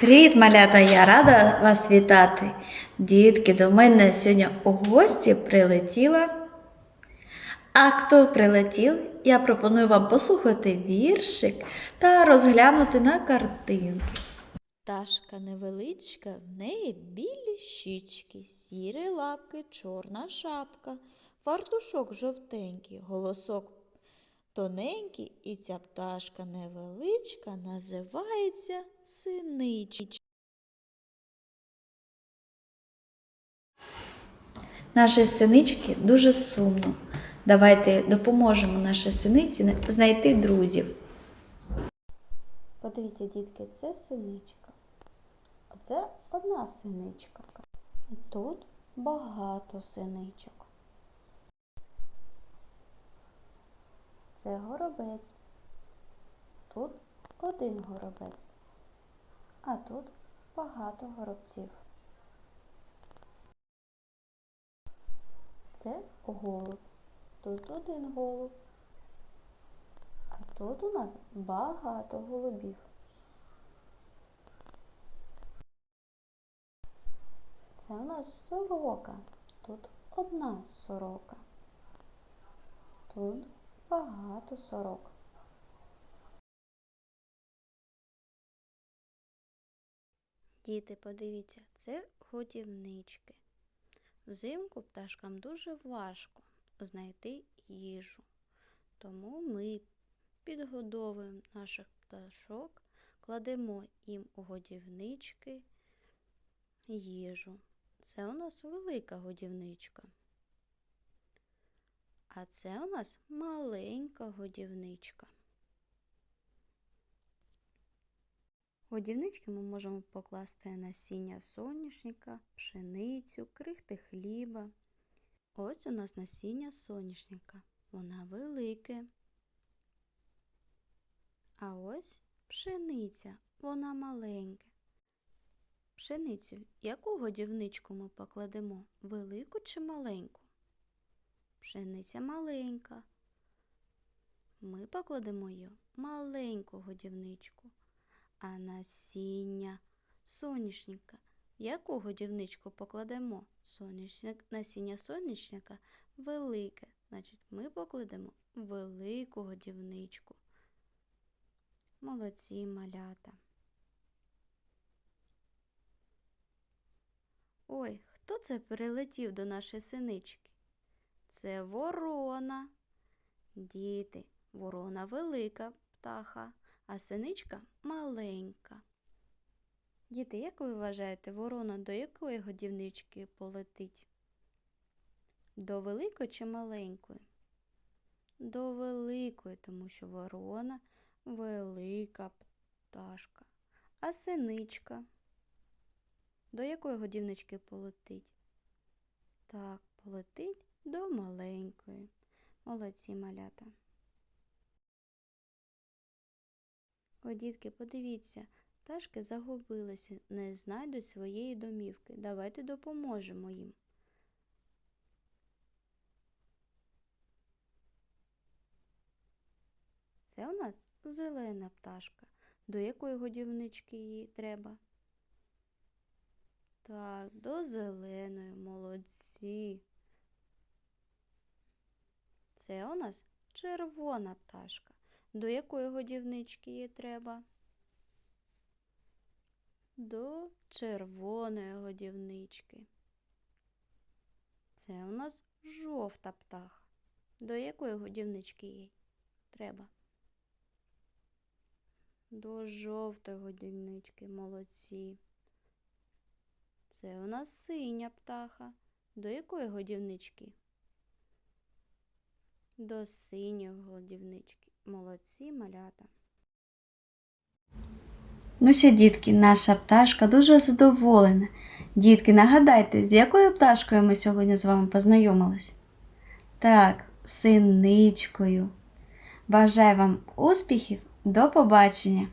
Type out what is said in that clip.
Привіт, малята! Я рада вас вітати. Дітки, до мене сьогодні у гості прилетіла. А хто прилетів, я пропоную вам послухати віршик та розглянути на картинки. Пташка невеличка, в неї білі щічки, сірі лапки, чорна шапка, фартушок жовтенький, голосок тоненький, і ця пташка невеличка називається синичка. Наші синички дуже сумно. Давайте допоможемо нашій синиці знайти друзів. Подивіться, дітки, це синичка. Оце одна синичка. Тут багато синичок. Це горобець. Тут один горобець. А тут багато горобців. Це голуб. Тут один голуб. А тут у нас багато голубів. Це у нас сорока. Тут одна сорока. Тут багато сорок. Діти, подивіться, це годівнички. Взимку пташкам дуже важко знайти їжу. Тому ми підгодовуємо наших пташок, кладемо їм у годівнички їжу. Це у нас велика годівничка. А це у нас маленька годівничка. Годівнички ми можемо покласти насіння соняшника, пшеницю, крихти хліба. Ось у нас насіння соняшника. Вона велике. А ось пшениця, вона маленька. Пшеницю, яку годівничку ми покладемо? Велику чи маленьку? Пшениця маленька. Ми покладемо її в маленьку годівничку. А насіння соняшника. Яку годівничку покладемо? Соняшник, насіння соняшника велике. Значить, ми покладемо велику годівничку. Молодці малята. Ой, хто це прилетів до нашої синички? Це ворона. Діти, ворона велика птаха, а синичка маленька. Діти, як ви вважаєте, ворона до якої годівнички полетить? До великої чи маленької? До великої, тому що ворона велика пташка. А синичка до якої годівнички полетить? Так, полетить до маленької. Молодці малята. О, дітки, подивіться, пташки загубилися, не знайдуть своєї домівки. Давайте допоможемо їм. Це у нас зелена пташка. До якої годівнички їй треба? Так, до зеленої, молодці. Це у нас червона пташка. До якої годівнички їй треба? До червоної годівнички. Це у нас жовта птаха. До якої годівнички їй треба? До жовтої годівнички, молодці. Це у нас синя птаха. До якої годівнички? До синього голодівнички. Молодці малята. Ну що, дітки, наша пташка дуже задоволена. Дітки, нагадайте, з якою пташкою ми сьогодні з вами познайомились? Так, синичкою. Бажаю вам успіхів. До побачення!